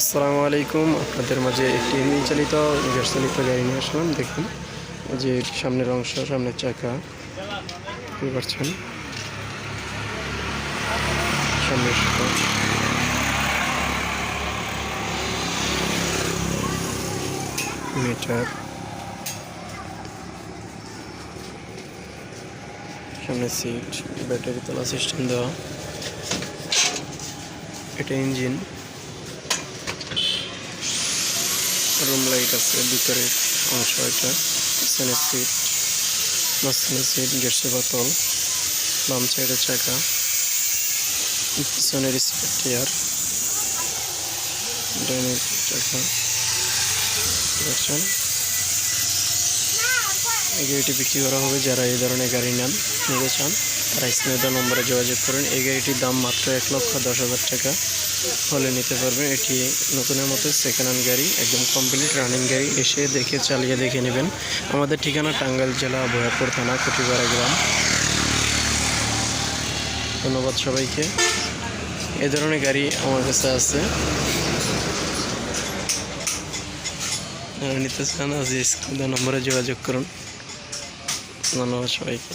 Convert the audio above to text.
আসসালামু আলাইকুম। আপনাদের মাঝে একটি ইঞ্জিন চালিত গ্যাস চালিত গাড়ি নিয়ে আসলাম। দেখুন যে সামনের অংশ, সামনের চাকা বুঝতে পারছেন সামনের মিটার। সামনে সিট, ব্যাটারি তোলা সিস্টেম দেওয়া। এটা ইঞ্জিন। রুম লাইট আছে, ভিতরে অংশ এটা পিছনে সিট মাঝখানে সিট গ্যাসের বোতল, বাম সাইডে চাকা, পিছনের স্পেট টিয়ার ডাইনের চাকা, দেখছেন? এই গাড়িটি বিক্রি করা হবে যারা এই ধরনের গাড়ি নেন, নিতে চান, তারা স্নেহ নম্বরে যোগাযোগ করেন। এই গাড়িটির দাম মাত্র এক লক্ষ দশ হাজার টাকা হলে নিতে পারবেন। এটি নতুনের মতো সেকেন্ড হ্যান্ড গাড়ি, একদম কমপ্লিট রানিং গাড়ি। এসে দেখে, চালিয়ে দেখে নেবেন। আমাদের ঠিকানা টাঙ্গাইল জেলা ভয়াপুর থানা কটিপাড়া গ্রাম। ধন্যবাদ সবাইকে। এ ধরনের গাড়ি আমার কাছে আছে। নিতে চান, আজ স্ক্রিন নম্বরে যোগাযোগ করুন। ধন্যবাদ সবাইকে